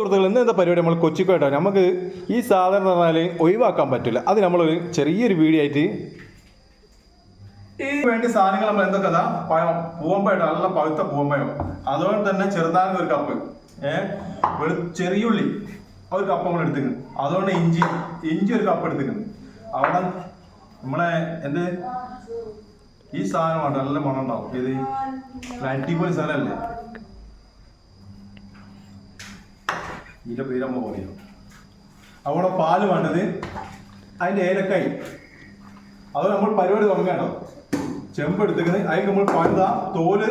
സുഹൃത്തുക്കൾ ഇന്ന് എന്താ പരിപാടി നമ്മൾ കൊച്ചിക്കോട്ടോ? നമുക്ക് ഈ സാധനം എന്ന് പറഞ്ഞാൽ ഒഴിവാക്കാൻ പറ്റില്ല. അത് നമ്മളൊരു ചെറിയൊരു വീഡിയോ ആയിട്ട് ഈ വേണ്ടി സാധനങ്ങൾ നമ്മൾ എന്തൊക്കെ പഴം പൂവമ്പഴം നല്ല പഴുത്ത പൂവമ്പഴം അതുകൊണ്ട് തന്നെ ചെറുതാനും ഒരു കപ്പ് ഏഹ് ചെറിയുള്ളി ഒരു കപ്പ് നമ്മൾ എടുത്തിരുന്നു അതുകൊണ്ട് ഇഞ്ചി ഇഞ്ചി ഒരു കപ്പ് എടുത്തിരുന്നു അവിടെ നമ്മളെ എന്ത്? ഈ സാധനമാണ് നല്ല മണം ഉണ്ടാവും. ഇത് അടിപൊളി സാധനമല്ലേ? ഇതിന്റെ പേര് നമ്മൾ പറയും അവിടെ പാൽ വേണ്ടത് അതിന്റെ ഏലക്കായി. അത് നമ്മൾ പരിപാടി തുടങ്ങണം ചെമ്പ് എടുത്തിക്കുന്നത് അതിന് നമ്മൾ പഴുത തോൽ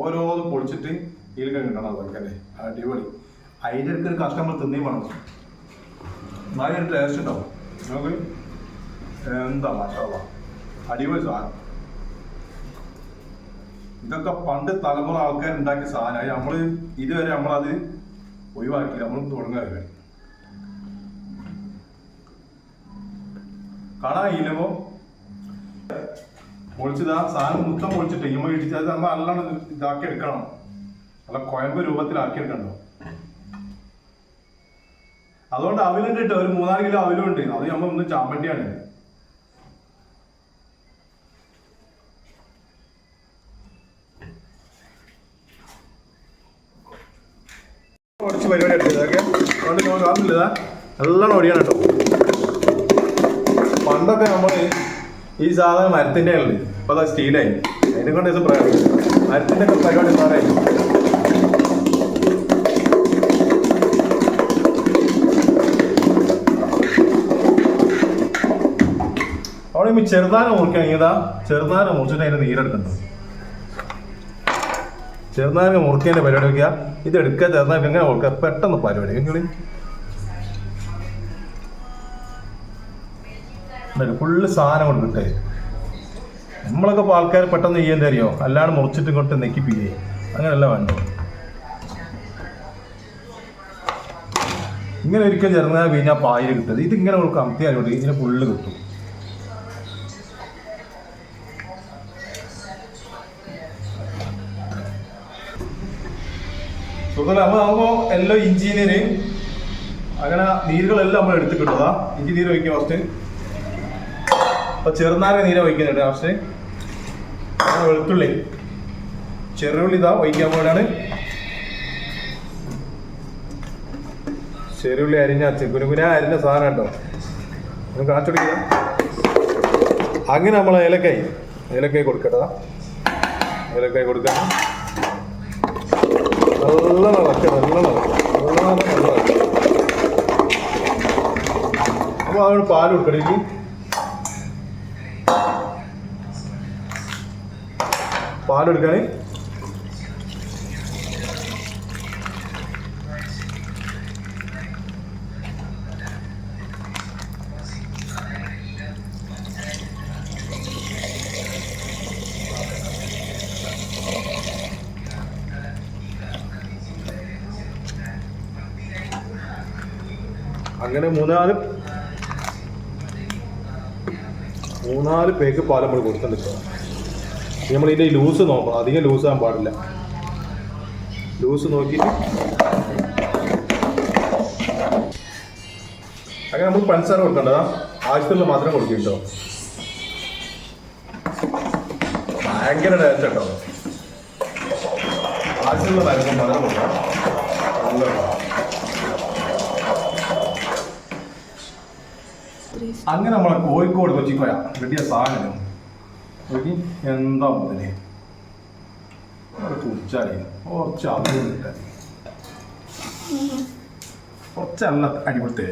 ഓരോന്നും പൊളിച്ചിട്ട് ഇതിലൊക്കെ കിട്ടണം അതൊക്കെ അടിപൊളി. അതിന്റെ അടുത്ത് ഒരു നമ്മൾ തിന്നേ വേണം. നല്ല ടേസ്റ്റ് ഉണ്ടാവും. നമുക്ക് എന്താ മാഷാള്ള അടിപൊളി സാധനം. ഇതൊക്കെ പണ്ട് തലമുറ ആൾക്കാർ ഉണ്ടാക്കിയ സാധനമായി നമ്മൾ ഇതുവരെ നമ്മളത് ഒഴിവാക്കി നമ്മൾ തുടങ്ങുക കാണാൻ ഇല്ലപ്പോ പൊളിച്ചതാ സാധനം മുത്തം പൊളിച്ചിട്ട് ഇമ്മ ഇടിച്ചത് നമ്മൾ നല്ലോണം ഇതാക്കി എടുക്കണം. നല്ല കുഴമ്പ് രൂപത്തിലാക്കി എടുക്കണ്ടോ? അതുകൊണ്ട് അവിലുണ്ട് കേട്ടോ. ഒരു മൂന്നാൽ കിലോ അവിലുണ്ട് അത് നമ്മൾ ഒന്ന് ചാമ്പട്ടിയാണ്. കുറച്ച് പരിപാടി എടുത്തത് അതൊക്കെ അതുകൊണ്ട് നമ്മൾ കാണുന്നില്ല നല്ലോണം കേട്ടോ. പണ്ടൊക്കെ നമ്മൾ ഈ സാധനം മരത്തിന്റെ ആണ് ഇപ്പൊ അതാ സ്റ്റീലായി അതിനെ കൊണ്ട് ദിവസം പറയാം മരത്തിന്റെ ഒക്കെ പരിപാടി സാറേ അവിടെ ചെറുതാനം മുറിക്കുകയാണെങ്കിൽ ഇതാ. ചെറുതാനം മുറിച്ചിട്ട് അതിന് നീരെടുക്കണ്ടോ? ചെറുനാരങ്ങ മുറുക്കേന്റെ പരിപാടി വയ്ക്കുക ഇത് എടുക്കുക ചെറുനാരങ്ങ എങ്ങനെ കൊടുക്കുക പെട്ടെന്ന് പരിപാടി. നിങ്ങൾ ഫുള്ള് സാധനം കൊണ്ട് കിട്ടേ നമ്മളൊക്കെ ഇപ്പോൾ ആൾക്കാർ പെട്ടെന്ന് ചെയ്യാൻ തരിയോ അല്ലാണ്ട് മുറിച്ചിട്ട് ഇങ്ങോട്ട് നെക്കിപ്പിക്കേ. അങ്ങനെയല്ല വേണ്ട ഇങ്ങനെ ഒരിക്കൽ ചെറുനാ വീഞ്ഞാൽ പായൽ കിട്ടുന്നത് ഇതിങ്ങനെ കൊടുക്കുക അമത്തിയാലോട്ട് ഇതിന് ഫുള്ള് കിട്ടും. ആകുമ്പോൾ എല്ലാം ഇഞ്ചിനീര് അങ്ങനെ നീരുകളെല്ലാം നമ്മൾ എടുത്ത് കിട്ടുന്നതാ ഇഞ്ചി നീര് വയ്ക്കുക ഫസ്റ്റ് അപ്പൊ ചെറുനാരെ നീര വയ്ക്കുന്നുണ്ട് ഫസ്റ്റ് വെളുത്തുള്ളി. ചെറുള്ളി ഇതാ വയ്ക്കാൻ പോലെയാണ് ചെറുള്ളി അരിഞ്ഞ കുനുകുന അരിഞ്ഞ സാധനം കേട്ടോ നമുക്ക് കാണിച്ചോടിക്കുക അങ്ങനെ നമ്മൾ ഏലക്കായി. ഏലക്കായി കൊടുക്കട്ടതാ ഏലക്കായി കൊടുക്കാം നല്ല നടക്കുക നല്ല നല്ല നടക്കുക അപ്പോൾ അവന് പാൽ കൊടുക്കണേക്ക് പാലെടുക്കാന് അങ്ങനെ മൂന്നാൽ മൂന്നാൽ പേക്ക് പാൽ നമ്മൾ കൊടുത്തിട്ടുണ്ട് നമ്മൾ ഇതിന്റെ ലൂസ് നോക്കണം. അധികം ലൂസ് ആകാൻ പാടില്ല. ലൂസ് നോക്കിയിട്ട് അങ്ങനെ നമ്മൾ പഞ്ചസാര കൊടുക്കണ്ടതാ ആവശ്യത്തിലുള്ള മാത്രം കൊടുക്കും ഭയങ്കര ടേസ്റ്റ് കേട്ടോ മരുന്ന് മാത്രം കൊടുക്കാം നല്ല അങ്ങനെ നമ്മളെ കോഴിക്കോട് കൊച്ചിക്കോയ കിട്ടിയ സാധനം. നോക്കി എന്താ മുതലേ? അവിടെ കുടിച്ചാലേ കുറച്ച് അവിടുന്ന് കിട്ടാൻ. കുറച്ച് നല്ല അടിപൊളി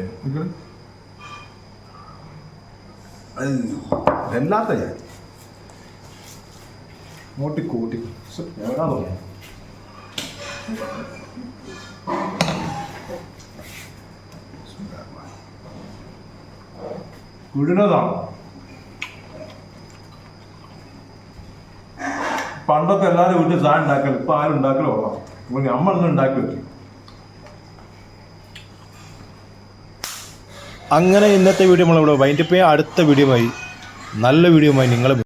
ഞാൻ? മോട്ടി കൂട്ടി എവിടാ തോന്നുന്നു വിടുന്നതാണ്. പണ്ടത്തെ എല്ലാവരും വീട്ടിൽ സാധനം ഉണ്ടാക്കൽ ഇപ്പൊ ആരും ഉണ്ടാക്കലോ അമ്മ ഒന്നും ഉണ്ടാക്കി വെക്കും. അങ്ങനെ ഇന്നത്തെ വീഡിയോ നമ്മളിവിടെ വൈൻഡപ്പ് ചെയ്യാം. അടുത്ത വീഡിയോ നല്ല വീഡിയോ നിങ്ങൾ